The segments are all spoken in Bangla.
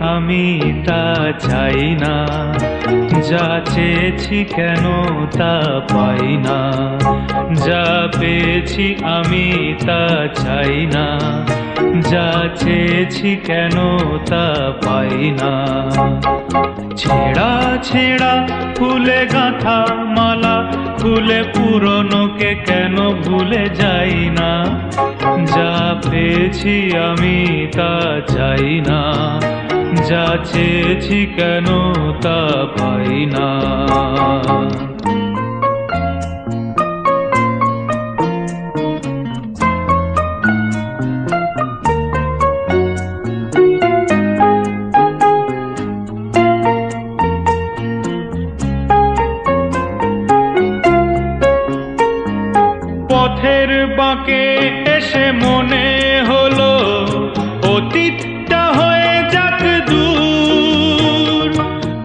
আমি তা চাই না। যা চেয়েছি কেন তা পাই না। যা পেয়েছি আমি তা চাই না। যা চেয়েছি কেন তা পাই না। ছেঁড়া ছেঁড়া ফুলে গাঁথা মালা খুলে পুরনোকে কেন ভুলে যাই না? যা পেয়েছি আমি তা চাই না। যা চেয়েছি কেন তা পাই না। পথের বাঁকে এসে মনে হলো, অতীতটা হয়ে যাক দূর।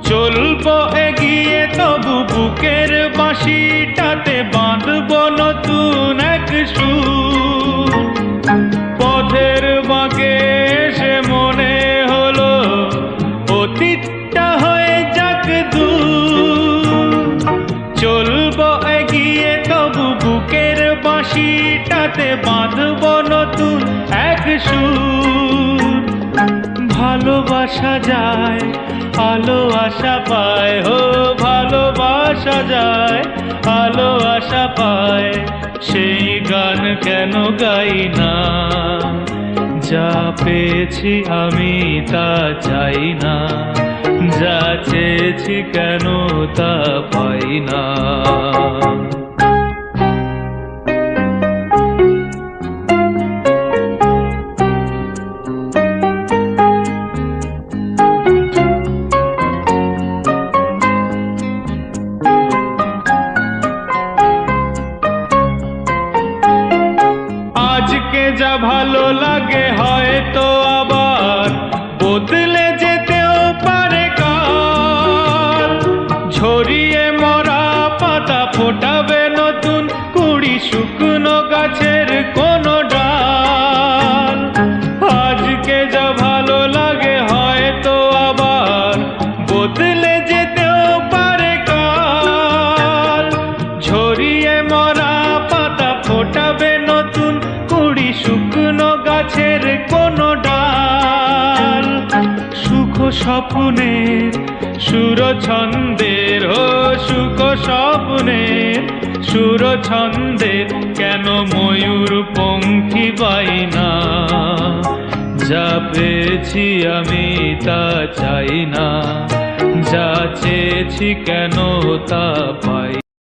চলবো এগিয়ে, তবু বুকের বাঁশিটাতে বাঁধব নতুন এক পথের বাঁকে এসে মনে হলো, অতীতটা হয়ে যাক দূর। চলবো এগিয়ে, তবু বুকের বাঁশিটাতে বাঁধব নতুন এক সুর। ভালোবাসা যায়, আলো আশা পায়, হো, ভালোবাসা যায়, আলো আশা পায়। সেই গান কেন গাই না? যা পেয়েছি আমি তা চাই না। যা চেয়েছি কেন তা পাই না। যা ভালো লাগে হয়তো আবার। বদলে যেতেও পারে কাল। ঝরিয়ে মরা পাতা ফোটাবে নতুন কুড়ি শুকনো গাছের গাছের কোনো ডাল? সুখ স্বপ্নের সুর ছন্দের ও সুখ স্বপ্নের সুর ছন্দের কেন ময়ূর পঙ্খী পাই না যা পেয়েছি আমি তা চাই না, যা চেয়েছি কেন তা পাই